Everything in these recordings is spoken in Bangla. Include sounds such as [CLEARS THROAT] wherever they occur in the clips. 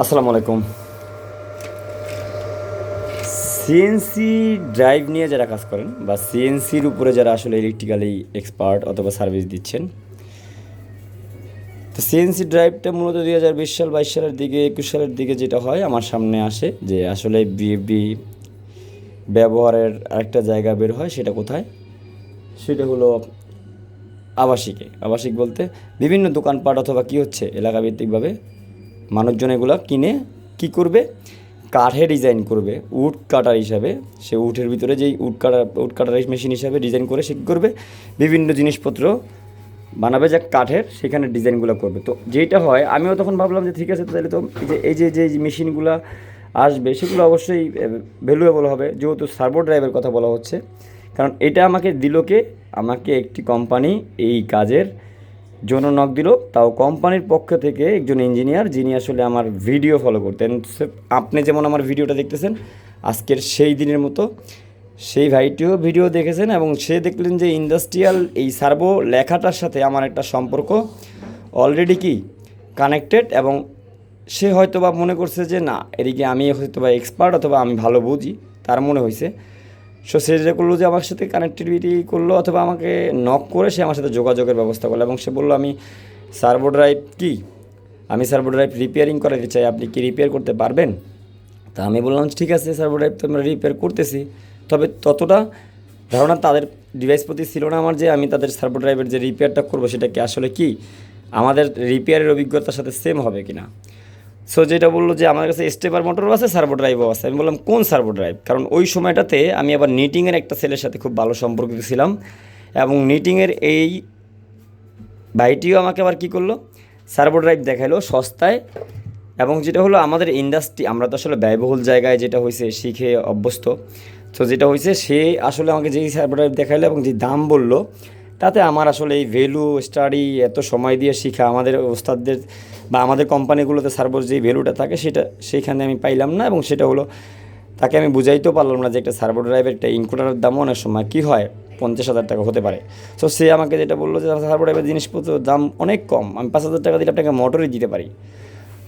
আসসালামু আলাইকুম। সিএনসি ড্রাইভ নিয়ে যারা কাজ করেন বা সিএনসির উপরে যারা আসলে ইলেকট্রিক্যালি এক্সপার্ট অথবা সার্ভিস দিচ্ছেন, তো সিএনসি ড্রাইভটা মূলত দুই হাজার বিশ সাল, বাইশ সালের দিকে, একুশ সালের দিকে যেটা হয়, আমার সামনে আসে যে আসলে বিএফডি ব্যবহারের আরেকটা জায়গা বের হয়, সেটা কোথায়? সেটা হলো আবাসিকে। আবাসিক বলতে বিভিন্ন দোকানপাট অথবা কি হচ্ছে এলাকা ভিত্তিকভাবে মানুষজন এগুলো কিনে কি করবে? কাঠে ডিজাইন করবে উড কাটার হিসাবে। সে উঠের ভিতরে যেই wood cutter wood cutter machine হিসাবে ডিজাইন করে সে করবে? বিভিন্ন জিনিসপত্র বানাবে যা কাঠের, সেখানে ডিজাইনগুলো করবে। তো যেটা হয়, আমিও তখন ভাবলাম যে ঠিক আছে, তাহলে তো যে, এই যে যে মেশিনগুলো আসবে, সেগুলো অবশ্যই ভ্যালুয়েবল হবে। যেহেতু সার্ভো ড্রাইভের কথা বলা হচ্ছে, কারণ এটা আমাকে দিল কে? আমাকে একটি কোম্পানি এই কাজের জন্য নক দিল, তাও কোম্পানির পক্ষ থেকে একজন ইঞ্জিনিয়ার যিনি আসলে আমার ভিডিও ফলো করতেন। আপনি যেমন আমার ভিডিওটা দেখতেছেন, আজকের সেই দিনের মতো সেই ভাইটিও ভিডিও দেখেছেন এবং সে দেখলেন যে ইন্ডাস্ট্রিয়াল এই সার্ভো লেখাটার সাথে আমার একটা সম্পর্ক অলরেডি কি কানেক্টেড এবং সে হয়তো বা মনে করছে যে, না, এদিকে আমি হয়তো বা এক্সপার্ট অথবা আমি ভালো বুঝি। তার মনে হয়েছে। সো সে যেটা করল যে আমার সাথে কানেক্টিভিটি করল অথবা আমাকে নক করে সে আমার সাথে যোগাযোগের ব্যবস্থা করল এবং সে বলল, আমি সার্ভো ড্রাইভ কী? আমি সার্ভো ড্রাইভ রিপেয়ারিং করাতে চাই, আপনি কি রিপেয়ার করতে পারবেন? তা আমি বললাম, ঠিক আছে সার্ভো ড্রাইভ তো আমরা রিপেয়ার করতেছি। তবে ততটা ধারণা তাদের ডিভাইস প্রতি ছিল না আমার যে আমি তাদের সার্ভো ড্রাইভের যে রিপেয়ারটা করব সেটা কি আসলে কি? আমাদের রিপেয়ারের অভিজ্ঞতার সাথে সেম হবে কিনা? সো যেটা বলল যে আমার কাছে স্টেপার মোটরও আছে সার্ভো ড্রাইভও আছে। আমি বললাম, কোন সার্ভো ড্রাইভ কারণ ওই সময়টাতে আমি আবার নিটিংয়ের একটা ছেলের সাথে খুব ভালো সম্পর্কিত ছিলাম এবং নিটিংয়ের এই ভাইটিও আমাকে আবার কী করল? সার্ভো ড্রাইভ দেখাইলো সস্তায় এবং যেটা হলো আমাদের ইন্ডাস্ট্রি আমরা তো আসলে ব্যয়বহুল জায়গায় যেটা হয়েছে শিখে অভ্যস্ত। তো যেটা হয়েছে সে আসলে আমাকে যেই সার্ভো ড্রাইভ দেখাইলো এবং যে দাম বলল তাতে আমার আসলে এই ভ্যালু স্টাডি এত সময় দিয়ে শিখা, আমাদের ওস্তাদদের বা আমাদের কোম্পানিগুলোতে সার্ভোর যে ভ্যালুটা থাকে সেটা, সেইখানে আমি পাইলাম না এবং সেটা হলো, তাকে আমি বুঝাইতেও পারলাম না যে একটা সার্ভো ড্রাইভের একটা ইনকোডারের দাম অনেক সময় কী হয়, পঞ্চাশ হাজার টাকা হতে পারে। সো সে আমাকে যেটা বলল যে সার্ভো ড্রাইভের জিনিসপত্র দাম অনেক কম, আমি পাঁচ হাজার টাকা দিলে আপনাকে মোটরই দিতে পারি।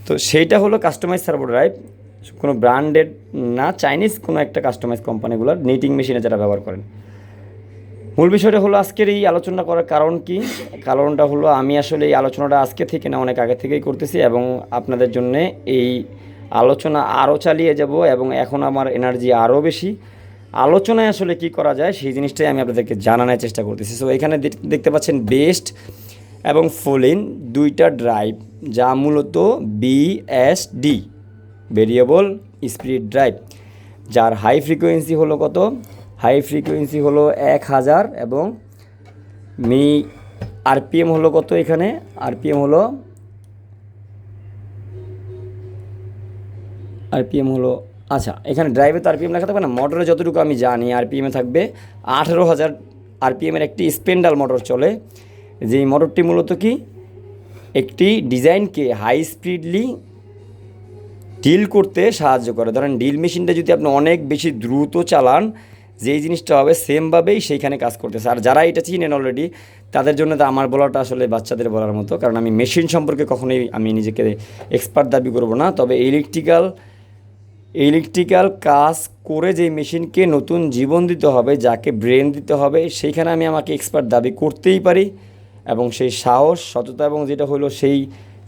তো সেইটা হলো কাস্টমাইজ সার্ভো ড্রাইভ কোনো ব্র্যান্ডেড না চাইনিজ কোনো একটা কাস্টমাইজ কোম্পানিগুলোর নিটিং মেশিনে যারা ব্যবহার করেন। মূল বিষয়টা হলো আজকের এই আলোচনা করার কারণ কি? কারণটা হলো আমি আসলে এই আলোচনাটা আজকে থেকে না, অনেক আগে থেকেই করতেছি এবং আপনাদের জন্যে এই আলোচনা আরও চালিয়ে যাব এবং এখন আমার এনার্জি আরও বেশি। আলোচনায় আসলে কি করা যায় সেই জিনিসটাই আমি আপনাদেরকে জানানোর চেষ্টা করতেছি। সো এখানে দেখ- দেখতে পাচ্ছেন বেস্ট এবং ফোলিন দুইটা ড্রাইভ যা মূলত বিএসডি ভেরিয়েবল স্পিড ড্রাইভ যার হাই ফ্রিকোয়েন্সি হলো কত? হাই ফ্রিকোয়েন্সি হলো এক হাজার এবং মি আরপিএম হলো কত এখানে? আরপিএম হলো আরপিএম হলো আচ্ছা এখানে ড্রাইভে তো আরপিএম লেখা থাকবে না? মোটরে যতটুকু আমি জানি আরপিএমে থাকবে আঠেরো হাজার আরপিএমের একটি স্পেন্ডাল মোটর চলে। যেই মোটরটি মূলত কি? একটি ডিজাইনকে হাই স্পিডলি ডিল করতে সাহায্য করে। ধরেন ডিল মেশিনটা যদি আপনি অনেক বেশি দ্রুত চালান যেই জিনিসটা হবে সেমভাবেই সেইখানে কাজ করতেছে। আর যারা এটা চিনেন অলরেডি তাদের জন্য তো আমার বলাটা আসলে বাচ্চাদের বলার মতো। কারণ আমি মেশিন সম্পর্কে কখনোই আমি নিজেকে এক্সপার্ট দাবি করব না। তবে ইলেকট্রিক্যাল ইলেকট্রিক্যাল কাজ করে যে মেশিনকে নতুন জীবন দিতে হবে, যাকে ব্রেন দিতে হবে, সেইখানে আমি আমাকে এক্সপার্ট দাবি করতেই পারি। এবং সেই সাহস, সততা এবং যেটা হলো সেই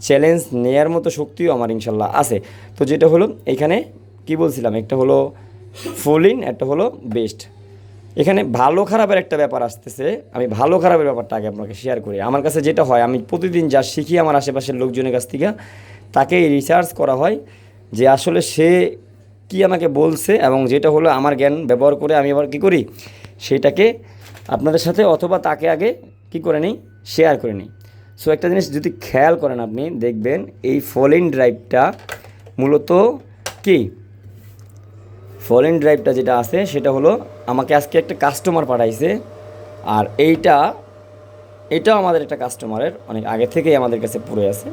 চ্যালেঞ্জ নেয়ার মতো শক্তিও আমার ইনশাল্লাহ আছে। তো যেটা হলো, এখানে কি বলছিলাম? একটা হলো ফুলিন, একটা হলো বেস্ট। এখানে ভালো খারাপের একটা ব্যাপার আসতেছে। আমি ভালো খারাপের ব্যাপারটা আগে আপনাকে শেয়ার করি। আমার কাছে যেটা হয়, আমি প্রতিদিন যা শিখি আমার আশেপাশের লোকজনের কাছ থেকে তাকে রিসার্চ করা হয় যে আসলে সে কি আমাকে বলছে এবং যেটা হলো আমার জ্ঞান ব্যবহার করে আমি আবার কী করি, সেটাকে আপনাদের সাথে অথবা তাকে আগে কি করে নিই শেয়ার করে নিই। সো একটা জিনিস যদি খেয়াল করেন আপনি, দেখবেন এই ফলিন ড্রাইভটা মূলত কি? ফলিন ড্রাইভটা যেটা আছে, সেটা হলো আমাকে আজকে একটা কাস্টমার পাঠাইছে। আর এইটা, এটাও আমাদের একটা কাস্টমারের অনেক আগে থেকেই আমাদের কাছে পড়ে আছে।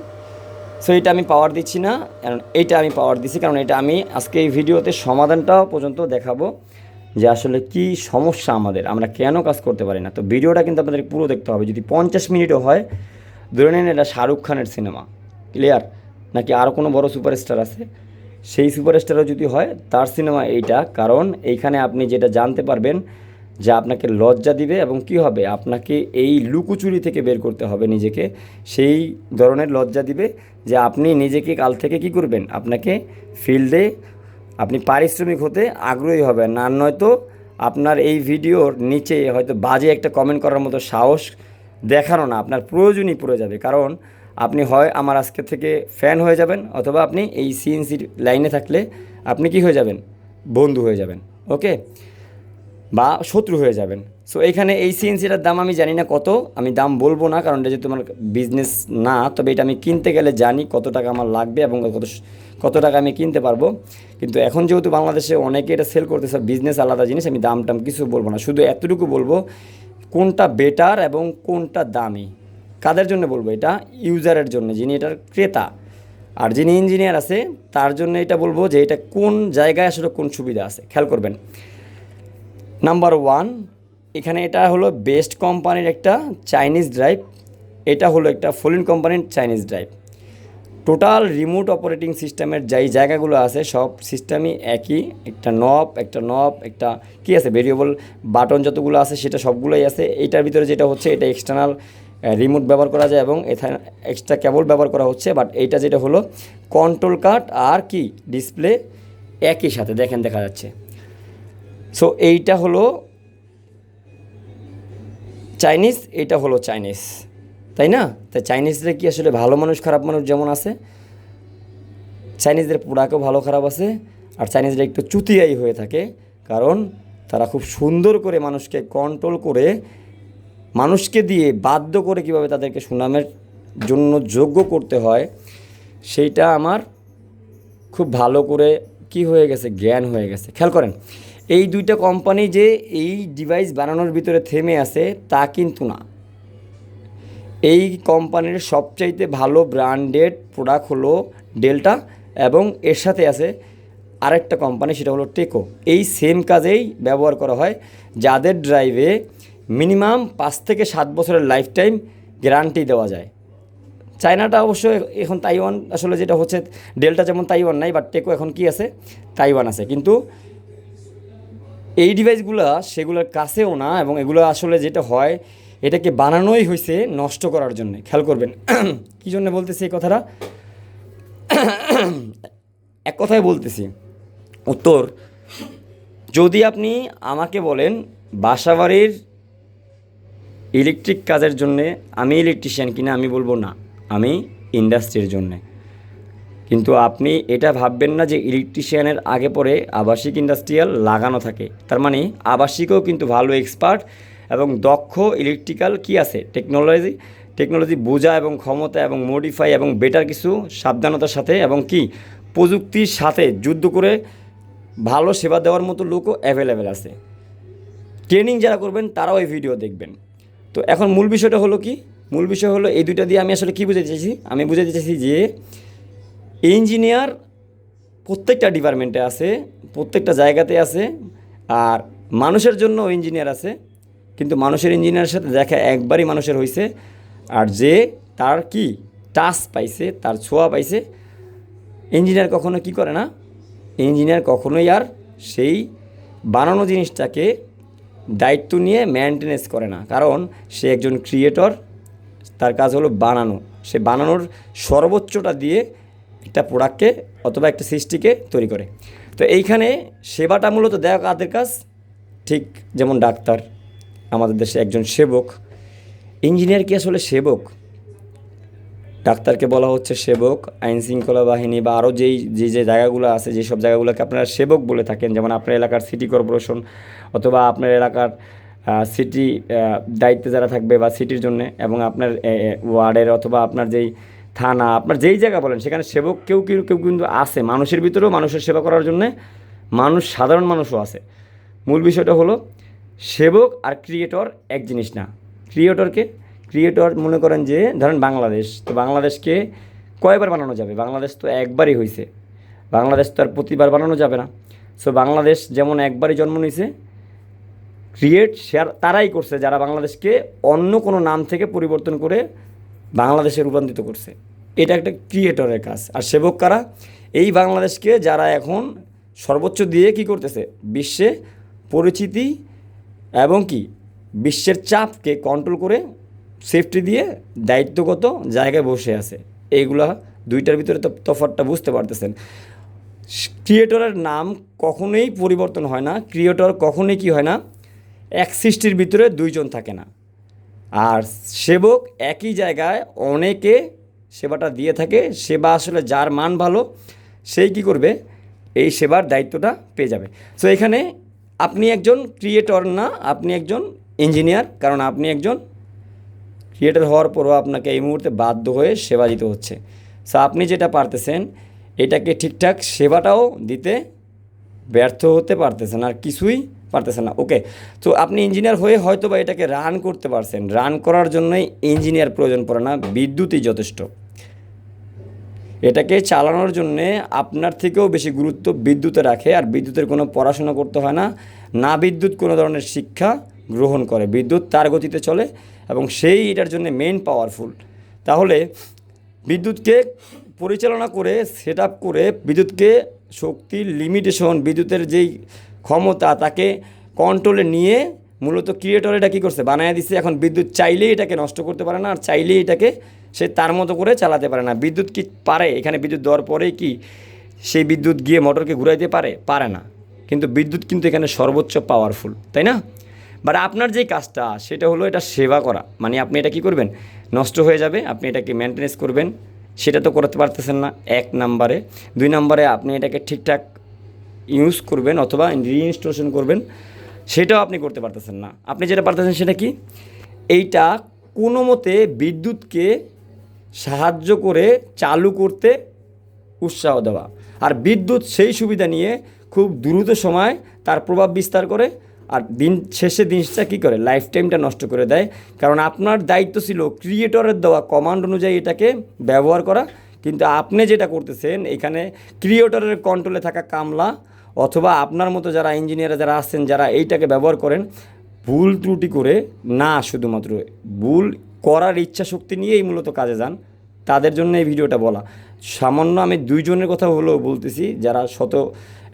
সো এটা আমি পাওয়ার দিচ্ছি না, কারণ এইটা আমি পাওয়ার দিচ্ছি, কারণ এটা আমি আজকে এই ভিডিওতে সমাধানটাও পর্যন্ত দেখাবো যে আসলে কি সমস্যা আমাদের, আমরা কেন কাজ করতে পারি না। তো ভিডিওটা কিন্তু আপনাদের পুরো দেখতে হবে। যদি পঞ্চাশ মিনিটও হয়, ধরে নিন এটা শাহরুখ খানের সিনেমা ক্লিয়ার নাকি আরও কোনো বড় সুপারস্টার আছে? সেই সুপারস্টারও যদি হয়, তার সিনেমা এইটা। কারণ এইখানে আপনি যেটা জানতে পারবেন যে আপনাকে লজ্জা দিবে এবং কি হবে, আপনাকে এই লুকোচুরি থেকে বের করতে হবে নিজেকে। সেই ধরনের লজ্জা দিবে যে আপনি নিজেকে কাল থেকে কি করবেন? আপনাকে ফিল্ডে আপনি পারিশ্রমিক হতে আগ্রহী হবেন আর নয়তো আপনার এই ভিডিওর নিচে হয়তো বাজে একটা কমেন্ট করার মতো সাহস দেখানো না, আপনার প্রয়োজনই পড়ে যাবে। কারণ আপনি হয় আমার আজকে থেকে ফ্যান হয়ে যাবেন অথবা আপনি এই সিএনসির লাইনে থাকলে আপনি কি হয়ে যাবেন? বন্ধু হয়ে যাবেন ওকে বা শত্রু হয়ে যাবেন। সো এইখানে এই সিএনসিটার দাম আমি জানি না কত, আমি দাম বলব না, কারণ এটা যেহেতু আমার বিজনেস না, তবে এটা আমি কিনতে গেলে জানি কত টাকা আমার লাগবে এবং কত কত টাকা আমি কিনতে পারব। কিন্তু এখন যেহেতু বাংলাদেশে অনেকে এটা সেল করতেছে বিজনেস আলাদা জিনিস, আমি দাম টাম কিছু বলব না। শুধু এতটুকু বলব, কোনটা বেটার এবং কোনটা দামি? কাদের জন্য বলব এটা? ইউজারের জন্য, যিনি এটার ক্রেতা। আর যিনি ইঞ্জিনিয়ার আছে, তার জন্য এটা বলব যে এটা কোন জায়গায় আসলে কোন সুবিধা আছে। খেয়াল করবেন। নাম্বার ওয়ান এখানে এটা হলো বেস্ট কোম্পানির একটা চাইনিজ ড্রাইভ এটা হলো একটা ফলিন কোম্পানির Chinese drive total remote operating সিস্টেমের যেই জায়গাগুলো আছে, সব সিস্টেমই একই। একটা নব একটা নব একটা কি আছে ভেরিয়েবল বাটন যতগুলো আছে, সেটা সবগুলোই আছে। এটার ভিতরে যেটা হচ্ছে, এটা এক্সটার্নাল রিমোট ব্যবহার করা যায় এবং এখানে এক্সট্রা কেবল ব্যবহার করা হচ্ছে। বাট এইটা যেটা হলো কন্ট্রোল কার্ড আর কি ডিসপ্লে একই সাথে। দেখেন, দেখা যাচ্ছে। সো এইটা হলো চাইনিজ এটা হলো চাইনিজ তাই না? তাই চাইনিজরা কি আসলে ভালো মানুষ, খারাপ মানুষ যেমন আছে? চাইনিজদের পোড়াকেও ভালো, খারাপ আছে। আর চাইনিজরা একটু চুতিয়াই হয়ে থাকে। কারণ তারা খুব সুন্দর করে মানুষকে কন্ট্রোল করে মানুষকে দিয়ে বাধ্য করে কীভাবে তাদেরকে সুনামের জন্য যোগ্য করতে হয়, সেইটা আমার খুব ভালো করে কি হয়ে গেছে, জ্ঞান হয়ে গেছে। খেয়াল করেন, এই দুইটা কোম্পানি যে এই ডিভাইস বানানোর ভিতরে থেমে আছে, তা কিন্তু না। এই কোম্পানির সবচাইতে ভালো ব্র্যান্ডেড প্রোডাক্ট হলো ডেল্টা এবং এর সাথে আছে আরেকটা কোম্পানি সেটা হলো টেকো এই সেম কাজেই ব্যবহার করা হয়, যাদের ড্রাইভে মিনিমাম পাঁচ থেকে সাত বছরের লাইফ টাইম গ্যারান্টি দেওয়া যায়। চায়নাটা অবশ্য এখন তাইওয়ান, আসলে যেটা হচ্ছে ডেল্টা যেমন তাইওয়ান নাই বাট টেকো এখন কি আছে? তাইওয়ান আছে। কিন্তু এই ডিভাইসগুলো সেগুলোর কাছেও না, এবং এগুলো আসলে যেটা হয়, এটাকে বানানোই হয়েছে নষ্ট করার জন্য। খেয়াল করবেন, [CLEARS THROAT] কী জন্য বলতেছি এই কথাটা? [CLEARS THROAT] এক কথায় বলতেছি। উত্তর, যদি আপনি আমাকে বলেন বাসাবাড়ির ইলেকট্রিক কাজের জন্যে আমি ইলেকট্রিশিয়ান কিনা আমি বলব না, আমি ইন্ডাস্ট্রির জন্যে। কিন্তু আপনি এটা ভাববেন না যে ইলেকট্রিশিয়ানের আগে পরে আবাসিক ইন্ডাস্ট্রিয়াল লাগানো থাকে। তার মানে আবাসিকও কিন্তু ভালো এক্সপার্ট এবং দক্ষ ইলেকট্রিক্যাল কি আছে? টেকনোলজি টেকনোলজি বোঝা এবং ক্ষমতা এবং মডিফাই এবং বেটার কিছু সাবধানতার সাথে এবং কি? প্রযুক্তির সাথে যুদ্ধ করে ভালো সেবা দেওয়ার মতো লোকও অ্যাভেলেবেল আছে। ট্রেনিং যারা করবেন তারাও এই ভিডিও দেখবেন। তো এখন মূল বিষয়টা হলো কি? মূল বিষয় হলো এই দুইটা দিয়ে আমি আসলে কী বুঝাতে চাইছি? আমি বুঝাতে চাইছি যে ইঞ্জিনিয়ার প্রত্যেকটা ডিপার্টমেন্টে আছে, প্রত্যেকটা জায়গাতে আছে, আর মানুষের জন্য ইঞ্জিনিয়ার আছে, কিন্তু মানুষের ইঞ্জিনিয়ারের সাথে দেখা একবারই মানুষের হয়েছে আর যে তার কি টাচ পাইছে, তার ছোঁয়া পাইছে ইঞ্জিনিয়ার কখনো কি করে না? ইঞ্জিনিয়ার কখনোই আর সেই বানানো জিনিসটাকে দায়িত্ব নিয়ে মেনটেনেন্স করে না। কারণ সে একজন ক্রিয়েটর তার কাজ হলো বানানো। সে বানানোর সর্বোচ্চটা দিয়ে একটা প্রোডাক্টকে অথবা একটা সৃষ্টিকে তৈরি করে। তো এইখানে সেবাটা মূলত দেয় কাদের কাজ? ঠিক যেমন ডাক্তার, আমাদের দেশে একজন সেবক। ইঞ্জিনিয়ার কি আসলে সেবক? ডাক্তারকে বলা হচ্ছে সেবক, আইন শৃঙ্খলা বাহিনী বা আরও যেই, যে যে জায়গাগুলো আছে যেসব জায়গাগুলোকে আপনারা সেবক বলে থাকেন, যেমন আপনার এলাকার সিটি কর্পোরেশন অথবা আপনার এলাকার সিটি দায়িত্বে যারা থাকবে বা সিটির জন্য এবং আপনার ওয়ার্ডের অথবা আপনার যেই থানা, আপনার যেই জায়গা বলেন, সেখানে সেবক কেউ কেউ কেউ কিন্তু আছে। মানুষের ভিতরেও মানুষের সেবা করার জন্যে মানুষ, সাধারণ মানুষও আছে। মূল বিষয়টা হলো, সেবক আর ক্রিয়েটর এক জিনিস না। ক্রিয়েটরকে ক্রিয়েটর মনে করেন যে, ধরেন বাংলাদেশ, তো বাংলাদেশকে কয়বার বানানো যাবে? বাংলাদেশ তো একবারই হয়েছে বাংলাদেশ তো আর প্রতিবার বানানো যাবে না। সো বাংলাদেশ যেমন একবারই জন্ম নিয়েছে ক্রিয়েট শেয়ার তারাই করছে যারা বাংলাদেশকে অন্য কোনো নাম থেকে পরিবর্তন করে বাংলাদেশে রূপান্তরিত করছে। এটা একটা ক্রিয়েটরের কাজ। আর সেবক কারা? এই বাংলাদেশকে যারা এখন সর্বোচ্চ দিয়ে কি করতেছে? বিশ্বে পরিচিতি এবং কি? বিশ্বের চাপকে কন্ট্রোল করে সেফটি দিয়ে দায়িত্বগত জায়গায় বসে আছে। এইগুলা দুইটার ভিতরে তো তফাৎটা বুঝতে পারতেছেন। ক্রিয়েটরের নাম কখনোই পরিবর্তন হয় না। ক্রিয়েটর কখনোই কি হয় না? এক সৃষ্টির ভিতরে দুইজন থাকে না। আর সেবক একই জায়গায় অনেকে সেবাটা দিয়ে থাকে। সেবা আসলে যার মান ভালো, সেই কি করবে? এই সেবার দায়িত্বটা পেয়ে যাবে। সো এখানে আপনি একজন ক্রিয়েটর না, আপনি একজন ইঞ্জিনিয়ার কারণ আপনি একজন ক্রিয়েটর হওয়ার পরও আপনাকে এই মুহূর্তে বাধ্য হয়ে সেবা দিতে হচ্ছে। সো আপনি যেটা পারতেছেন, এটাকে ঠিকঠাক সেবাটাও দিতে ব্যর্থ হতে পারতেছেন আর কিছুই পারতেছেন না। ওকে তো আপনি ইঞ্জিনিয়ার হয়ে হয়তো বা এটাকে রান করতে পারছেন। রান করার জন্যই ইঞ্জিনিয়ার প্রয়োজন পড়ে না, বিদ্যুৎই যথেষ্ট। এটাকে চালানোর জন্যে আপনার থেকেও বেশি গুরুত্ব বিদ্যুতে রাখে আর বিদ্যুতের কোনো পড়াশোনা করতে হয় না। না বিদ্যুৎ কোনো ধরনের শিক্ষা গ্রহণ করে। বিদ্যুৎ তার গতিতে চলে এবং সেই এটার জন্য মেন পাওয়ারফুল তাহলে বিদ্যুৎকে পরিচালনা করে সেট আপ করে বিদ্যুৎকে শক্তির লিমিটেশন বিদ্যুতের যেই ক্ষমতা তাকে কন্ট্রোলে নিয়ে মূলত ক্রিয়েটর এটা কী করছে? বানায় দিচ্ছে এখন বিদ্যুৎ চাইলেই এটাকে নষ্ট করতে পারে না, আর চাইলেই এটাকে সে তার মতো করে চালাতে পারে না। বিদ্যুৎ কি পারে? এখানে বিদ্যুৎ দেওয়ার পরে কি সেই বিদ্যুৎ গিয়ে মোটরকে ঘুরাইতে পারে? পারে না। কিন্তু বিদ্যুৎ কিন্তু এখানে সর্বোচ্চ পাওয়ারফুল তাই না? বাট আপনার যে কাজটা, সেটা হলো এটা সেবা করা। মানে আপনি এটা কি করবেন? নষ্ট হয়ে যাবে, আপনি এটাকে মেনটেনেন্স করবেন। সেটা তো করতে পারতেছেন না এক নাম্বারে। দুই নাম্বারে আপনি এটাকে ঠিকঠাক ইউজ করবেন অথবা রিইনস্টলেশন করবেন। সেটাও আপনি করতে পারতেছেন না। আপনি যেটা পারতেছেন সেটা কি? এইটা কোনো মতে বিদ্যুৎকে সাহায্য করে চালু করতে উৎসাহ দেওয়া। আর বিদ্যুৎ সেই সুবিধা নিয়ে খুব দ্রুত সময় তার প্রভাব বিস্তার করে। আর দিন শেষে জিনিসটা কী করে? লাইফ টাইমটা নষ্ট করে দেয়। কারণ আপনার দায়িত্ব ছিল ক্রিয়েটরের দেওয়া কমান্ড অনুযায়ী এটাকে ব্যবহার করা। কিন্তু আপনি যেটা করতেছেন, এখানে ক্রিয়েটরের কন্ট্রোলে থাকা কামলা অথবা আপনার মতো যারা ইঞ্জিনিয়ার যারা আছেন, যারা এইটাকে ব্যবহার করেন, ভুল ত্রুটি করে না শুধুমাত্র, ভুল করার ইচ্ছা শক্তি নিয়েই মূলত কাজে যান। তাদের জন্য এই ভিডিওটা বলা। সামান্য আমি দুইজনের কথা হলেও বলতেছি, যারা শত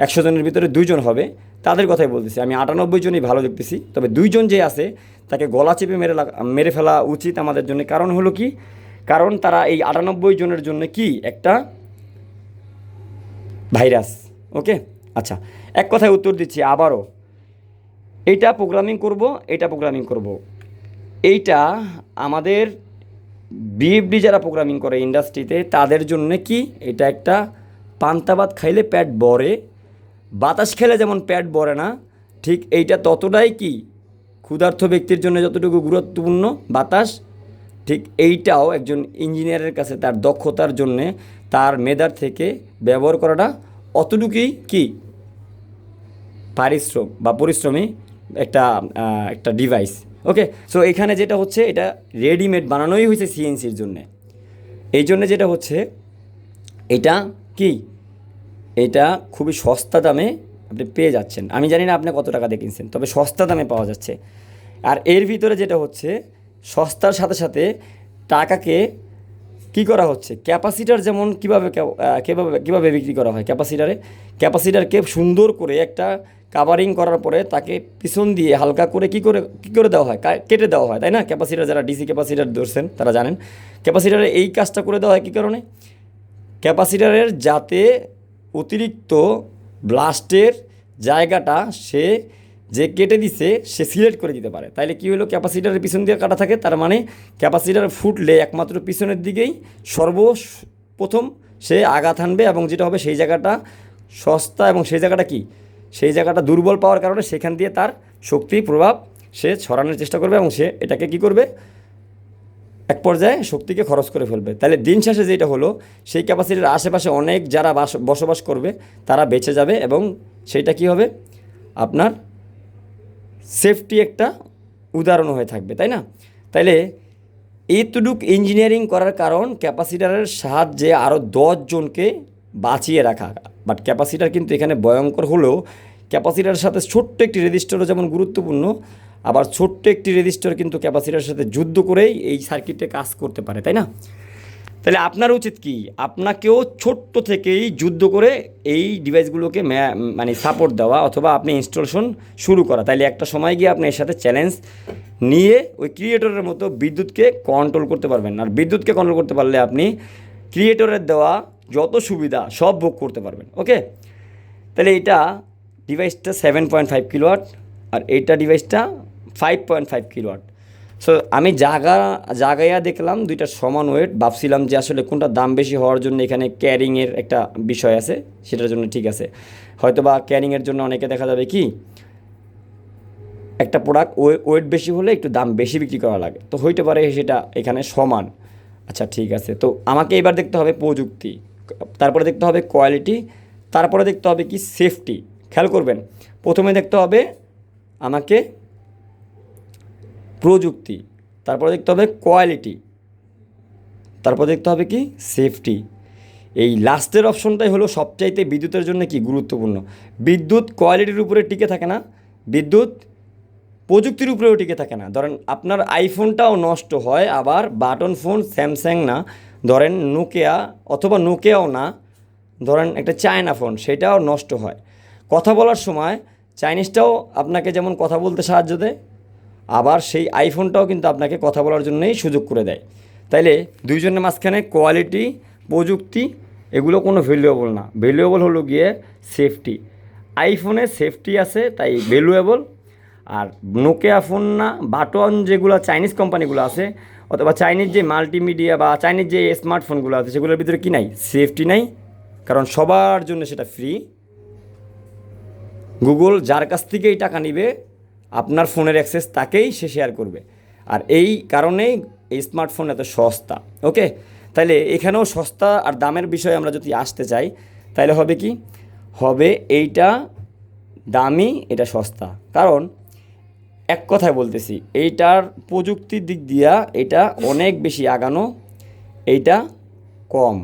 একশো জনের ভিতরে দুইজন হবে, তাদের কথাই বলতেছি। আমি আটানব্বই জনই ভালো দেখতেছি, তবে দুইজন যে আছে, তাকে গলা চেপে মেরে মেরে ফেলা উচিত আমাদের জন্য। কারণ হলো কি? কারণ তারা এই আটানব্বই জনের জন্য কি একটা ভাইরাস, ওকে? আচ্ছা এক কথায় উত্তর দিচ্ছি আবারও। এইটা প্রোগ্রামিং করব, এটা প্রোগ্রামিং করব। এইটা আমাদের বিএফডি যারা প্রোগ্রামিং করে ইন্ডাস্ট্রিতে তাদের জন্য কি? এটা একটা পান্তাবাদ খাইলে পেট ভরে। বাতাস খেলে যেমন পেট ভরে না, ঠিক এইটা ততটাই কি ক্ষুধার্থ ব্যক্তির জন্য যতটুকু গুরুত্বপূর্ণ বাতাস? ঠিক এইটাও একজন ইঞ্জিনিয়ারের কাছে তার দক্ষতার জন্যে তার মেধার থেকে ব্যবহার করাটা অতটুকুই কি? পারিশ্রম বা পরিশ্রমী একটা একটা ডিভাইস ওকে সো এখানে যেটা হচ্ছে এটা রেডিমেড বানানোই হয়েছে সিএনসির জন্যে। এই জন্যে যেটা হচ্ছে এটা কি? এটা খুবই সস্তা দামে আপনি পেয়ে যাচ্ছেন। আমি জানি না আপনি কত টাকা দিয়ে কিনছেন, তবে সস্তা দামে পাওয়া যাচ্ছে। আর এর ভিতরে যেটা হচ্ছে, সস্তার সাথে সাথে টাকাকে কি করা হচ্ছে? ক্যাপাসিটার যেমন কীভাবে কীভাবে কীভাবে বিক্রি করা হয় ক্যাপাসিটারে? ক্যাপাসিটারকে সুন্দর করে একটা কাভারিং করার পরে তাকে পিছন দিয়ে হালকা করে কি করে, কী করে দেওয়া হয়? কেটে দেওয়া হয়, তাই না? ক্যাপাসিটার যারা ডিসি ক্যাপাসিটার ধরছেন, তারা জানেন। ক্যাপাসিটারে এই কাজটা করে দেওয়া হয় কী কারণে? ক্যাপাসিটারের যাতে অতিরিক্ত ব্লাস্টের জায়গাটা সে যে কেটে দিছে, সে সিলেক্ট করে দিতে পারে। তাইলে কি হলো ক্যাপাসিটারের পিছন দিয়ে কাটা থাকে, তার মানে ক্যাপাসিটার ফুটলে একমাত্র পিছনের দিকেই সর্বপ্রথম সে আঘাত হানবে এবং যেটা হবে সেই জায়গাটা সস্তা এবং সেই জায়গাটা কি? সেই জায়গাটা দুর্বল পাওয়ার কারণে সেখান দিয়ে তার শক্তি, প্রভাব সে ছড়ানোর চেষ্টা করবে এবং সে এটাকে কি করবে? এক পর্যায়ে শক্তিকে খরচ করে ফেলবে। তাহলে দিন শেষে যেটা হলো, সেই ক্যাপাসিটির আশেপাশে অনেক যারা বাস বসবাস করবে, তারা বেঁচে যাবে এবং সেইটা কি হবে? আপনার সেফটি একটা উদাহরণ হয়ে থাকবে, তাই না? তাইলে এইটুক ইঞ্জিনিয়ারিং করার কারণ ক্যাপাসিটারের সাহায্যে আরও জনকে বাঁচিয়ে রাখা। বাট ক্যাপাসিটার কিন্তু এখানে ভয়ঙ্কর হলেও ক্যাপাসিটারের সাথে ছোট্ট একটি রেজিস্টারও যেমন গুরুত্বপূর্ণ, আবার ছোট্ট একটি রেজিস্টার কিন্তু ক্যাপাসিটারের সাথে যুদ্ধ করেই এই সার্কিটে কাজ করতে পারে, তাই না? তাহলে আপনার উচিত কি? আপনাকেও ছোট্ট থেকেই যুদ্ধ করে এই ডিভাইসগুলোকে মানে সাপোর্ট দেওয়া অথবা আপনি ইনস্টলেশন শুরু করা। তাইলে একটা সময় গিয়ে আপনি এর সাথে চ্যালেঞ্জ নিয়ে ওই ক্রিয়েটরের মতো বিদ্যুৎকে কন্ট্রোল করতে পারবেন। আর বিদ্যুৎকে কন্ট্রোল করতে পারলে আপনি ক্রিয়েটরের দেওয়া যত সুবিধা সব ভোগ করতে পারবেন ওকে তাহলে এটা ডিভাইসটা সেভেন পয়েন্ট ফাইভ কিলোয়াট আর এইটা ডিভাইসটা five point five kilowatt so আমি জাগা, জাগাইয়া দেখলাম দুইটা সমান ওয়েট ভাবছিলাম যে আসলে কোনটা দাম বেশি হওয়ার জন্য এখানে ক্যারিংয়ের একটা বিষয় আছে, সেটার জন্য ঠিক আছে। হয়তো বা ক্যারিংয়ের জন্য অনেকে দেখা যাবে কি, একটা প্রোডাক্ট ওয়েট বেশি হলে একটু দাম বেশি বিক্রি করা লাগে। তো হইতে পারে সেটা এখানে সমান। আচ্ছা ঠিক আছে। তো আমাকে এবার দেখতে হবে প্রযুক্তি। তারপরে দেখতে হবে কোয়ালিটি তারপরে দেখতে হবে কি সেফটি করবেন। প্রথমে দেখতে হবে আমাকে প্রযুক্তি, তারপরে দেখতে হবে কোয়ালিটি, তারপর দেখতে হবে কি সেফটি। এই লাস্টের অপশনটাই হলো সবচাইতে বিদ্যুতের জন্য কি গুরুত্বপূর্ণ। বিদ্যুৎ কোয়ালিটির উপরে টিকে থাকে না, বিদ্যুৎ প্রযুক্তির উপরেও টিকে থাকে না। ধরেন আপনার আইফোনটাও নষ্ট হয়, আবার বাটন ফোন স্যামসাং না, ধরেন নোকিয়া অথবা নোকিয়াও না, ধরেন একটা চায়না ফোন, সেটাও নষ্ট হয়। কথা বলার সময় চাইনিজটাও আপনাকে যেমন কথা বলতে সাহায্য দেয়, আবার সেই আইফোনটাও কিন্তু আপনাকে কথা বলার জন্যই সুযোগ করে দেয়। তাইলে দুইজনের মাঝখানে কোয়ালিটি, প্রযুক্তি এগুলো কোনো ভ্যালুয়েবল না। ভ্যালুয়েবল হলো গিয়ে সেফটি আইফোনে সেফটি আছে, তাই ভ্যালুয়েবল আর নোকিয়া ফোন না, বাটন যেগুলো চাইনিজ কোম্পানিগুলো আছে, অথবা চাইনিজ যে মাল্টিমিডিয়া বা চাইনিজ যে স্মার্টফোনগুলো আছে, সেগুলোর ভিতরে কি নাই? সেফটি নাই, কারণ সবার জন্য সেটা ফ্রি গুগল যার কাছ থেকে এই টাকা নিবে, আপনার ফোনের অ্যাক্সেস তাকেই সে শেয়ার করবে। আর এই কারণেই এই স্মার্টফোন এত সস্তা, ওকে? তাহলে এখানেও সস্তা আর দামের বিষয়ে আমরা যদি আসতে চাই তাহলে হবে কি? হবে এইটা দামি, এটা সস্তা। কারণ এক কথায় বলতেছি, এইটার প্রযুক্তির দিক দিয়া এটা অনেক বেশি আগানো, এইটা কম।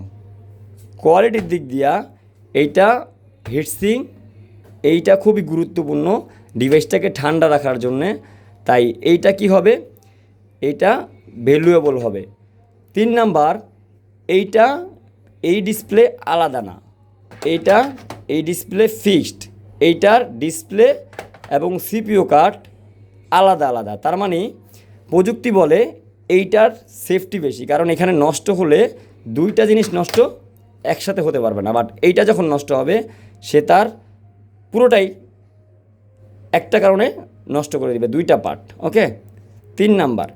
কোয়ালিটির দিক দিয়া এইটা হিটসিং এইটা খুবই গুরুত্বপূর্ণ ডিভাইসটাকে ঠান্ডা রাখার জন্যে। তাই এইটা কি হবে? এইটা ভ্যালুয়েবল হবে। তিন নাম্বার, এইটা এই ডিসপ্লে আলাদা না। এইটা এই ডিসপ্লে ফিক্সড এইটার ডিসপ্লে এবং সিপিও কার্ড আলাদা আলাদা। তার মানে প্রযুক্তি বলে এইটার সেফটি বেশি, কারণ এখানে নষ্ট হলে দুইটা জিনিস নষ্ট একসাথে হতে পারবে না। বাট এইটা যখন নষ্ট হবে, সে তার পুরোটাই একটা কারণে নষ্ট করে দিবে, দুইটা পার্ট ওকে তিন নাম্বার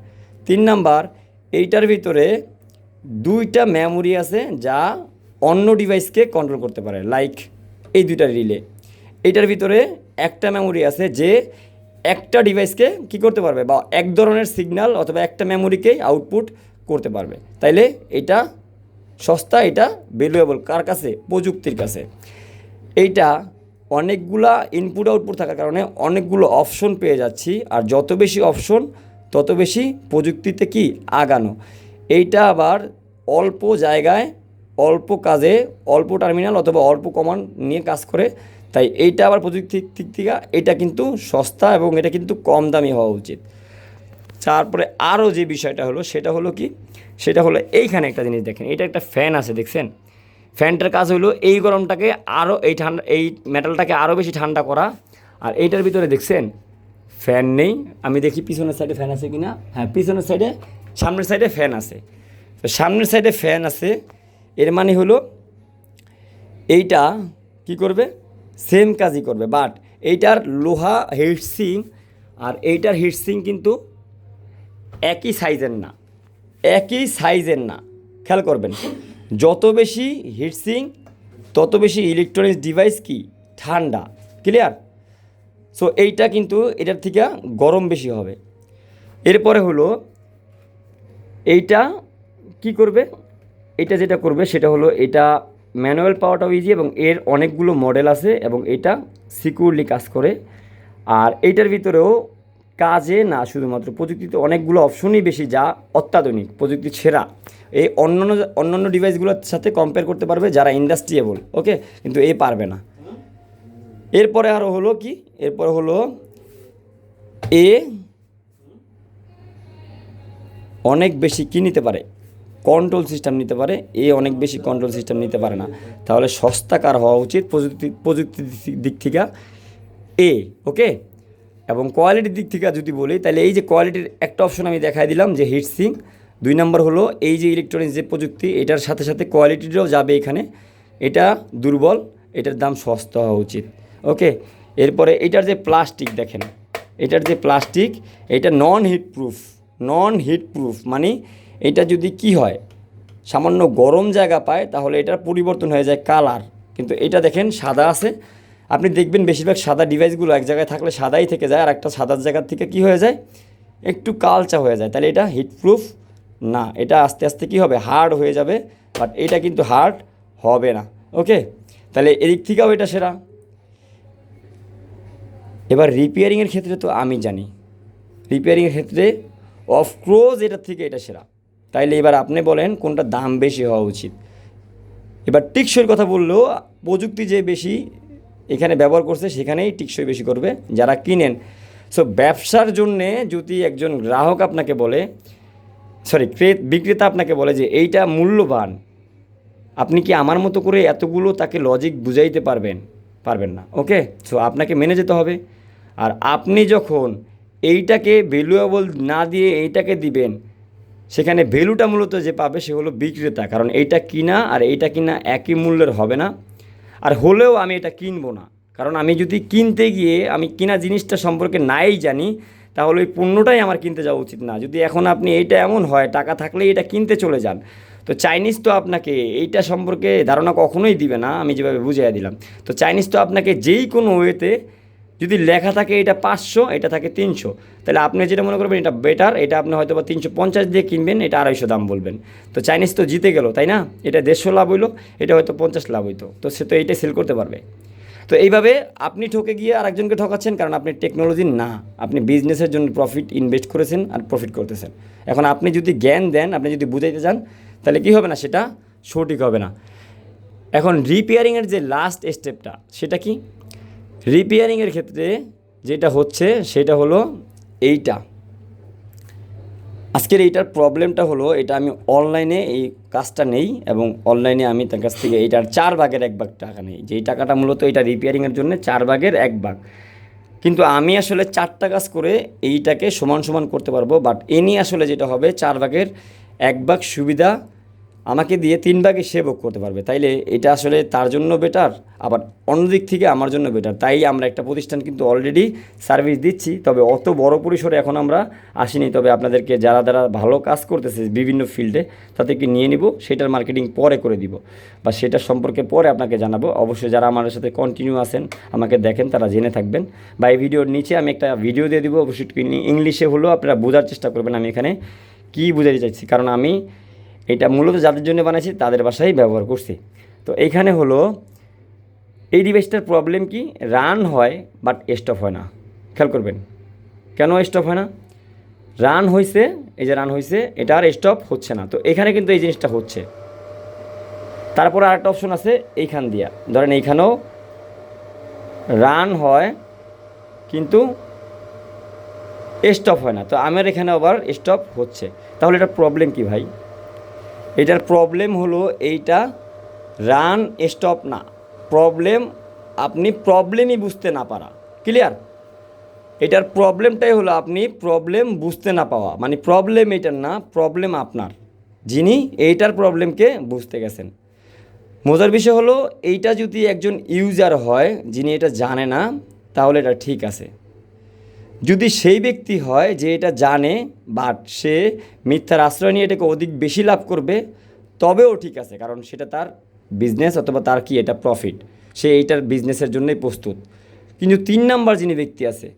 তিন নাম্বার, এইটার ভিতরে দুইটা মেমোরি আছে যা অন্য ডিভাইসকে কন্ট্রোল করতে পারে লাইক এই দুইটা রিলে এইটার ভিতরে একটা মেমোরি আছে যে একটা ডিভাইসকে কি করতে পারবে, বা এক ধরনের সিগনাল অথবা একটা মেমোরিকেই আউটপুট করতে পারবে। তাইলে এটা সস্তা, এটা ভ্যালুয়েবল কার কাছে? প্রযুক্তির কাছে। এইটা অনেকগুলা ইনপুট আউটপুট থাকার কারণে অনেকগুলো অপশন পেয়ে যাচ্ছি। আর যত বেশি অপশন তত বেশি প্রযুক্তিতে কি? আগানো। এইটা আবার অল্প জায়গায়, অল্প কাজে, অল্প টার্মিনাল অথবা অল্প কমান্ড নিয়ে কাজ করে। তাই এইটা আবার প্রযুক্তির দিক থেকে, এটা কিন্তু সস্তা এবং এটা কিন্তু কম দামি হওয়া উচিত। তারপরে আরও যে বিষয়টা হলো, সেটা হলো কি? সেটা হলো এইখানে একটা জিনিস দেখেন। এটা একটা ফ্যান আছে, দেখছেন? ফ্যানটার কাজ হলো এই গরমটাকে আরও এই ঠান্ডা, এই মেটালটাকে আরও বেশি ঠান্ডা করা। আর এইটার ভিতরে দেখছেন, ফ্যান নেই। আমি দেখি পিছনের সাইডে ফ্যান আছে কি না হ্যাঁ পিছনের সাইডে সামনের সাইডে ফ্যান আছে। তো সামনের সাইডে ফ্যান আছে। এর মানে হলো, এইটা কি করবে? সেম কাজই করবে। বাট এইটার লোহা হিটসিং আর এইটার হিটসিং কিন্তু একই সাইজের না। একই সাইজের না। খেয়াল করবেন। যত বেশি হিটসিং তত বেশি ইলেকট্রনিক্স ডিভাইস কি? ঠান্ডা। ক্লিয়ার সো এইটা কিন্তু এটার থেকে গরম বেশি হবে। এরপরে হলো, এইটা কি করবে? এটা যেটা করবে, সেটা হলো এটা ম্যানুয়াল পাওয়াটাও ইজি এবং এর অনেকগুলো মডেল আছে এবং এটা সিকিউরলি কাজ করে। আর এইটার ভিতরেও কাজে না, শুধুমাত্র প্রযুক্তিতে অনেকগুলো অপশনই বেশি যা অত্যাধুনিক, প্রযুক্তি সেরা এই অন্যান্য অন্যান্য ডিভাইসগুলোর সাথে কম্পেয়ার করতে পারবে যারা ইন্ডাস্ট্রিয়েবল ওকে কিন্তু এ পারবে না। এরপরে আরও হলো কি? এরপরে হলো এ অনেক বেশি কি নিতে পারে? কন্ট্রোল সিস্টেম নিতে পারে। এ অনেক বেশি কন্ট্রোল সিস্টেম নিতে পারে না। তাহলে সস্তা কার হওয়া উচিত প্রযুক্তি, প্রযুক্তির দিক থেকে? এ ওকে এবং কোয়ালিটির দিক থেকে যদি বলি, তাহলে এই যে কোয়ালিটির একটা অপশন আমি দেখাই দিলাম, যে হিট সিং দুই নম্বর হলো, এই যে ইলেকট্রনিক্স যে প্রযুক্তি, এটার সাথে সাথে কোয়ালিটিটাও যাবে এখানে। এটা দুর্বল, এটার দাম সস্তা হওয়া উচিত। ওকে? এরপরে এটার যে প্লাস্টিক দেখেন। এটার যে প্লাস্টিক এটা non heat proof non heat proof মানে এটা যদি কি হয়, সামান্য গরম জায়গা পায়, তাহলে এটার পরিবর্তন হয়ে যায় কালার কিন্তু এটা দেখেন, সাদা আছে। আপনি দেখবেন বেশিরভাগ সাদা ডিভাইসগুলো এক জায়গায় থাকলে সাদাই থেকে যায় আর একটা সাদার জায়গার থেকে কি হয়ে যায়? একটু কালচা হয়ে যায়। তাহলে এটা হিটপ্রুফ না। এটা আস্তে আস্তে কি হবে? হার্ড হয়ে যাবে। বাট এটা কিন্তু হার্ড হবে না। ওকে তাহলে এদিক থেকেও এটা সেরা। এবার রিপেয়ারিংয়ের ক্ষেত্রে তো আমি জানি। রিপেয়ারিংয়ের ক্ষেত্রে অফক্রোজ এটার থেকে এটা সেরা। তাইলে এবার আপনি বলেন কোনটা দাম বেশি হওয়া উচিত। এবার টিকসইয়ের কথা বললেও প্রযুক্তি যে বেশি এখানে ব্যবহার করছে, সেখানেই টিকসই বেশি করবে যারা কিনেন। সো ব্যবসার জন্যে যদি একজন গ্রাহক আপনাকে বলে সরি ক্রেত, বিক্রেতা আপনাকে বলে যে, এইটা মূল্যবান, আপনি কি আমার মতো করে এতগুলো তাকে লজিক বুঝাইতে পারবেন? পারবেন না ওকে সো আপনাকে মেনে যেতে হবে। আর আপনি যখন এইটাকে ভ্যালুয়েবল না দিয়ে এইটাকে দিবেন, সেখানে ভ্যালুটা মূলত যে পাবে সে হলো বিক্রেতা, কারণ এইটা কিনা আর এইটা কিনা একই মূল্যের হবে না। আর হলেও আমি এটা কিনবো না। কারণ আমি যদি কিনতে গিয়ে আমি কিনা জিনিসটা সম্পর্কে নাই জানি, তাহলে ওই পণ্যটাই আমার কিনতে যাওয়া উচিত না। যদি এখন আপনি এইটা এমন হয়, টাকা থাকলে এটা কিনতে চলে যান। তো চাইনিজ তো আপনাকে এইটা সম্পর্কে ধারণা কখনোই দিবে না, আমি যেভাবে বুঝিয়ে দিলাম। তো চাইনিজ তো আপনাকে যেই কোনো ওয়েতে যদি লেখা থাকে এটা পাঁচশো, এটা থাকে তিনশো। তাহলে আপনি যেটা মনে করবেন এটা বেটার এটা আপনি হয়তো বা তিনশো পঞ্চাশ দিয়ে কিনবেন, এটা আড়াইশো দাম বলবেন। তো চাইনিজ তো জিতে গেল, তাই না? এটা দেড়শো লাভ হইল, এটা হয়তো পঞ্চাশ লাভ হইতো। তো সে তো এইটাই সেল করতে পারবে। তো এইভাবে আপনি ঠকে গিয়ে আরেকজনকে ঠকাচ্ছেন, কারণ আপনি টেকনোলজি না। আপনি বিজনেসের জন্য প্রফিট ইনভেস্ট করেছেন আর প্রফিট করতেছেন। এখন আপনি যদি জ্ঞান দেন, আপনি যদি বুঝাইতে চান, তাহলে কী হবে না? সেটা সঠিক হবে না। এখন রিপেয়ারিংয়ের যে লাস্ট স্টেপটা সেটা কি? রিপেয়ারিংয়ের ক্ষেত্রে যেটা হচ্ছে, সেটা হলো এইটা। আজকের এইটার প্রবলেমটা হলো, এটা আমি অনলাইনে এই কাজটা নেই এবং অনলাইনে আমি তার কাছ থেকে এইটার চার ভাগের এক ভাগ টাকা নেই। যেই টাকাটা মূলত এটা রিপেয়ারিংয়ের জন্য, চার ভাগের এক ভাগ। কিন্তু আমি আসলে চারটা কাজ করে এইটাকে সমান সমান করতে পারব বাট এনি আসলে যেটা হবে, চার ভাগের এক ভাগ সুবিধা আমাকে দিয়ে তিন ভাগে সে করতে পারবে। তাইলে এটা আসলে তার জন্য বেটার আবার অন্যদিক থেকে আমার জন্য বেটার তাই আমরা একটা প্রতিষ্ঠান কিন্তু অলরেডি সার্ভিস দিচ্ছি, তবে অত বড় পরিসরে এখন আমরা আসিনি। তবে আপনাদেরকে যারা যারা ভালো কাজ করতেছে বিভিন্ন ফিল্ডে তাদেরকে নিয়ে নিব, সেটার মার্কেটিং পরে করে দিব। বা সেটা সম্পর্কে পরে আপনাকে জানাব। অবশ্যই যারা আমার সাথে কন্টিনিউ আছেন, আমাকে দেখেন, তারা জেনে থাকবেন। বা এই ভিডিওর নিচে আমি একটা ভিডিও দিয়ে দিব। অবশ্যই ইংলিশে হলেও আপনারা বোঝার চেষ্টা করবেন আমি এখানে কী বুঝাতে চাইছি। কারণ আমি এটা মূলত যাদের জন্য বানাইছি, তাদের বাসায় ব্যবহার করছি। তো এইখানে হলো, এই ডিভাইসটার প্রবলেম কি? রান হয় বাট স্টপ হয় না। খেয়াল করবেন। কেন স্টপ হয় না? রান হয়েছে এই যে রান হয়েছে এটা আর স্টপ হচ্ছে না। তো এখানে কিন্তু এই জিনিসটা হচ্ছে। তারপরে আরেকটা অপশন আছে, এইখান দিয়া। ধরেন এইখানেও রান হয়, কিন্তু স্টপ হয় না। তো আমার এখানে আবার স্টপ হচ্ছে। তাহলে এটা প্রবলেম কি ভাই? এটার প্রবলেম হলো এইটা রান স্টপ না। প্রবলেম আপনি প্রবলেমই বুঝতে না পারা। ক্লিয়ার এটার প্রবলেমটাই হলো আপনি প্রবলেম বুঝতে না পাওয়া। মানে প্রবলেম এটার না প্রবলেম আপনার। যিনি এইটার প্রবলেমকে বুঝতে গেছেন। মজার বিষয় হলো, এইটা যদি একজন ইউজার হয়, যিনি এটা জানে না, তাহলে এটা ঠিক আছে। যদি সেই ব্যক্তি হয় যে এটা জানে, বাট সে মিথ্যার আশ্রয় নিয়ে এটাকে অধিক বেশি লাভ করবে, তবেও ঠিক আছে, কারণ সেটা তার বিজনেস অথবা তার কি এটা প্রফিট সে এইটার বিজনেসের জন্যই প্রস্তুত। কিন্তু তিন নাম্বার যিনি ব্যক্তি আছে,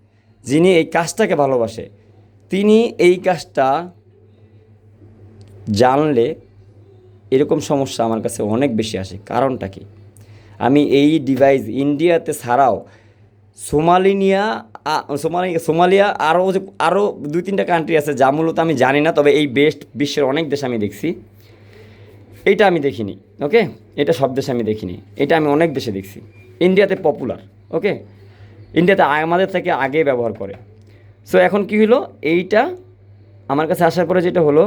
যিনি এই কাজটাকে ভালোবাসে, তিনি এই কাজটা জানলে এরকম সমস্যা আমার কাছে অনেক বেশি আসে। কারণটা কি? আমি এই ডিভাইস ইন্ডিয়াতে ছাড়াও সোমালিনিয়া সোমালি, সোমালিয়া আরও যে, আরও দুই তিনটা কান্ট্রি আছে, যা মূলত আমি জানি না, তবে এই বেস্ট বিশ্বের অনেক দেশ আমি দেখছি। এইটা আমি দেখিনি ওকে এটা সব দেশে আমি দেখিনি, এটা আমি অনেক দেশে দেখছি। ইন্ডিয়াতে পপুলার ওকে ইন্ডিয়াতে আমাদের থেকে আগে ব্যবহার করে। সো এখন কি হলো? এইটা আমার কাছে আসার পরে যেটা হলো,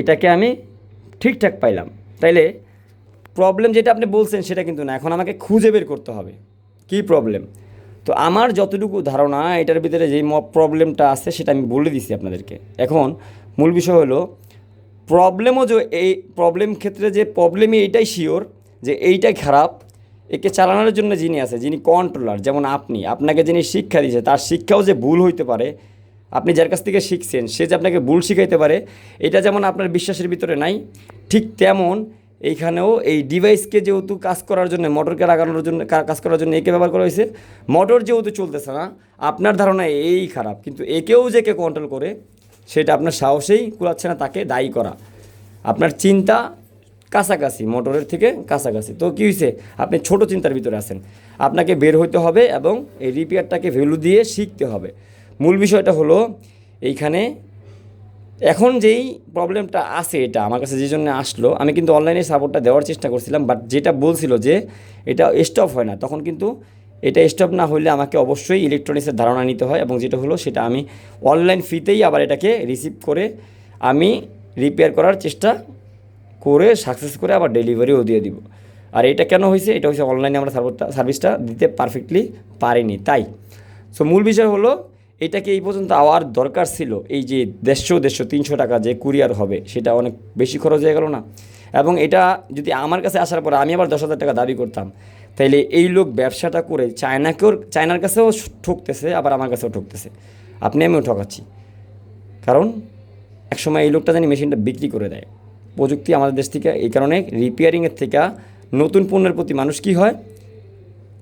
এটাকে আমি ঠিকঠাক পাইলাম। তাইলে প্রবলেম যেটা আপনি বলছেন, সেটা কিন্তু না। এখন আমাকে খুঁজে বের করতে হবে। কী প্রবলেম তো আমার যতটুকু ধারণা, এটার ভিতরে যেই প্রবলেমটা আছে সেটা আমি বলে দিছি আপনাদেরকে। এখন মূল বিষয় হলো প্রবলেমও যে এই প্রবলেম ক্ষেত্রে যে প্রবলেমই এইটাই শিওর যে এইটাই খারাপ, একে চালানোর জন্য যিনি আছে, যিনি কন্ট্রোলার যেমন আপনি, আপনাকে যিনি শিক্ষা দিয়েছে, তার শিক্ষাও যে ভুল হইতে পারে, আপনি যার কাছ থেকে শিখছেন, সে যে আপনাকে ভুল শিখাইতে পারে, এটা যেমন আপনার বিশ্বাসের ভিতরে নাই, ঠিক তেমন এইখানেও এই ডিভাইসকে যেহেতু কাজ করার জন্য মোটরকে লাগানোর জন্য কাজ করার জন্য একে ব্যবহার করা হয়েছে মোটর যেহেতু চলতেছে না, আপনার ধারণা এই খারাপ, কিন্তু একেও যে কে কন্ট্রোল করে, সেটা আপনার সাহসেই কুলাচ্ছে না, তাকে দায়ী করা। আপনার চিন্তা কাছাকাছি মোটরের থেকে কাছাকাছি। তো কী হয়েছে? আপনি ছোট চিন্তার ভিতরে আছেন। আপনাকে বের হইতে হবে এবং এই রিপেয়ারটাকে ভ্যালু দিয়ে শিখতে হবে। মূল বিষয়টা হলো, এইখানে এখন যেই প্রবলেমটা আছে এটা আমার কাছে যে জন্য আসলো, আমি কিন্তু অনলাইনে সাপোর্টটা দেওয়ার চেষ্টা করছিলাম বাট যেটা বলছিল যে এটা স্টপ হয় না, তখন কিন্তু এটা স্টপ না হলে আমাকে অবশ্যই ইলেকট্রনিক্সের ধারণা নিতে হয় এবং যেটা হলো সেটা আমি অনলাইন ফিতেই আবার এটাকে রিসিভ করে আমি রিপেয়ার করার চেষ্টা করে সাকসেস করে আবার ডেলিভারিও দিয়ে দিব। আর এটা কেন হয়েছে এটা হচ্ছে অনলাইনে আমরা সার্ভিসটা সার্ভিসটা দিতে পারফেক্টলি পারিনি, তাই। সো মূল বিষয় হলো এটাকে এই পর্যন্ত আওয়ার দরকার ছিল, এই যে দেড়শো দেড়শো তিনশো টাকা যে কুরিয়ার হবে, সেটা অনেক বেশি খরচ হয়ে গেল না। এবং এটা যদি আমার কাছে আসার পরে আমি আবার দশ হাজার টাকা দাবি করতাম, তাইলে এই লোক ব্যবসাটা করে চায়নাকেও, চায়নার কাছেও ঠকতেছে, আবার আমার কাছেও ঠকতেছে। আপনি আমিও ঠকাচ্ছি। কারণ একসময় এই লোকটা জানি মেশিনটা বিক্রি করে দেয়। প্রযুক্তি আমাদের দেশ থেকে এই কারণে রিপেয়ারিংয়ের থেকে নতুন পণ্যের প্রতি মানুষ কী হয়?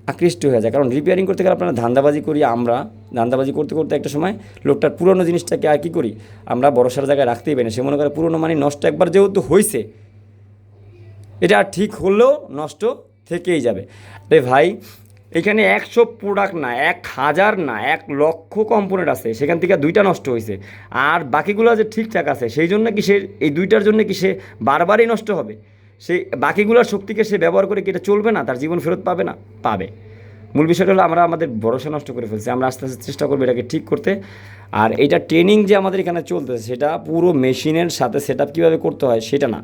আকৃষ্ট হয়ে যায়। কারণ রিপেয়ারিং করতে গেলে আপনারা ধান্দাবাজি করি, আমরা ধান্দাবাজি করতে করতে একটা সময় লোকটার পুরনো জিনিসটাকে আর কী করি? আমরা বড়সার জায়গায় রাখতেই পারি না। সে মনে করে পুরনো মানে নষ্ট একবার যেহেতু হয়েছে এটা আর ঠিক হলেও নষ্ট থেকেই যাবে। রে ভাই, এখানে একশো প্রোডাক্ট না, এক হাজার না, এক লক্ষ কম্পোনেন্ট আছে, সেখান থেকে দুইটা নষ্ট হয়েছে আর বাকিগুলো যে ঠিকঠাক আছে, সেই জন্য কি সে, এই দুইটার জন্য কি সে বারবারই নষ্ট হবে? সেই বাকিগুলোর শক্তিকে সে ব্যবহার করে কি এটা চলবে না? তার জীবন ফেরত পাবে না? পাবে। মূল বিষয়টা হলো আমরা আমাদের ভরসা নষ্ট করে ফেলছি, আমরা আস্তে আস্তে চেষ্টা করব এটাকে ঠিক করতে। আর এটা ট্রেনিং যে আমাদের এখানে চলতেছে, সেটা পুরো মেশিনের সাথে সেট আপ কীভাবে করতে হয় সেটা না।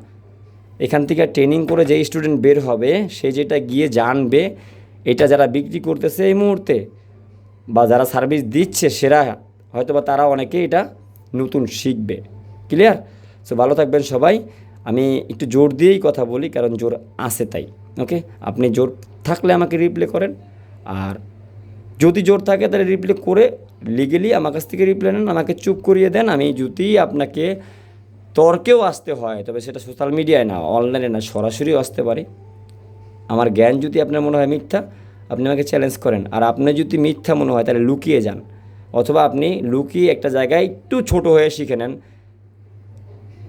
এখান থেকে ট্রেনিং করে যে স্টুডেন্ট বের হবে, সে যেটা গিয়ে জানবে, এটা যারা বিক্রি করতেছে এই মুহূর্তে, বা যারা সার্ভিস দিচ্ছে, সেরা হয়তো বা তারা অনেকে এটা নতুন শিখবে। ক্লিয়ার সো ভালো থাকবেন সবাই। আমি একটু জোর দিয়েই কথা বলি, কারণ জোর আসে তাই। ওকে আপনি জোর থাকলে আমাকে রিপ্লে করেন। আর যদি জোর থাকে তাহলে রিপ্লে করে লিগেলি আমার কাছ থেকে রিপ্লে নেন, আমাকে চুপ করিয়ে দেন। আমি যদি আপনাকে তর্কেও আসতে হয়, তবে সেটা সোশ্যাল মিডিয়ায় না অনলাইনে না, সরাসরিও আসতে পারি। আমার জ্ঞান যদি আপনার মনে হয় মিথ্যা, আপনি আমাকে চ্যালেঞ্জ করেন। আর আপনার যদি মিথ্যা মনে হয়, তাহলে লুকিয়ে যান। অথবা আপনি লুকিয়ে একটা জায়গায় একটু ছোট হয়ে শিখে নেন।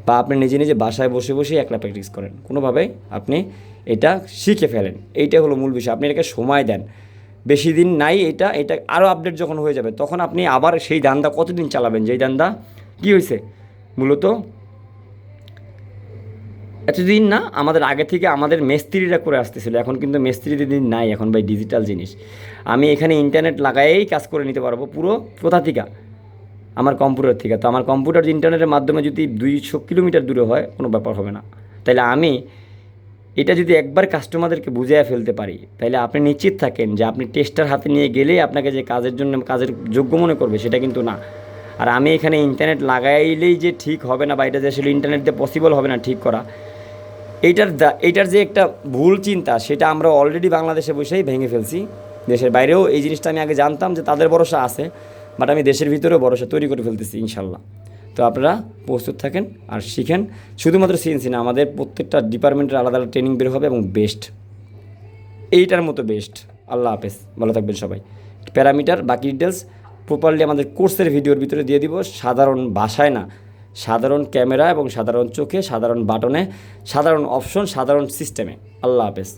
বা আপনি নিজে নিজে বাসায় বসে বসে একলা প্র্যাকটিস করেন। কোনোভাবে আপনি এটা শিখে ফেলেন। এইটা হলো মূল বিষয়। আপনি এটাকে সময় দেন। বেশি দিন নাই এটা এটা আরও আপডেট যখন হয়ে যাবে, তখন আপনি আবার সেই দান্দা কতদিন চালাবেন? যেই দান্দা কী হয়েছে? মূলত এতদিন না, আমাদের আগে থেকে আমাদের মেস্ত্রিরা করে আসতেছিল, এখন কিন্তু মেস্ত্রিদের দিন নাই এখন ভাই ডিজিটাল জিনিস। আমি এখানে ইন্টারনেট লাগায়েই কাজ করে নিতে পারব পুরো কোথা থেকে? আমার কম্পিউটার থেকে। তো আমার কম্পিউটার ইন্টারনেটের মাধ্যমে যদি দুইশো কিলোমিটার দূরে হয়, কোনো ব্যাপার হবে না। তাহলে আমি এটা যদি একবার কাস্টমারদেরকে বুঝিয়ে ফেলতে পারি তাহলে আপনি নিশ্চিত থাকেন যে আপনি টেস্টার হাতে নিয়ে গেলেই আপনাকে যে কাজের জন্য, কাজের যোগ্য মনে করবে, সেটা কিন্তু না। আর আমি এখানে ইন্টারনেট লাগাইলেই যে ঠিক হবে না বা এটা যে আসলে ইন্টারনেট দিয়ে পসিবল হবে না ঠিক করা, এইটার এইটার যে একটা ভুল চিন্তা, সেটা আমরা অলরেডি বাংলাদেশে বসেই ভেঙে ফেলছি। দেশের বাইরেও এই জিনিসটা আমি আগে জানতাম যে তাদের ভরসা আছে বাট আমি দেশের ভিতরেও ভরসা তৈরি করে ফেলতেছি, ইনশাল্লাহ। তো আপনারা প্রস্তুত থাকেন আর শিখেন। শুধুমাত্র সিএনসি না, আমাদের প্রত্যেকটা ডিপার্টমেন্টের আলাদা আলাদা ট্রেনিং বের হবে এবং বেস্ট এইটার মতো বেস্ট আল্লাহ হাফেজ। ভালো থাকবেন সবাই। প্যারামিটার, বাকি ডিটেলস প্রপারলি আমাদের কোর্সের ভিডিওর ভিতরে দিয়ে দিব। সাধারণ ভাষায় না, সাধারণ ক্যামেরা এবং সাধারণ চোখে, সাধারণ বাটনে সাধারণ অপশন সাধারণ সিস্টেমে আল্লাহ হাফেজ।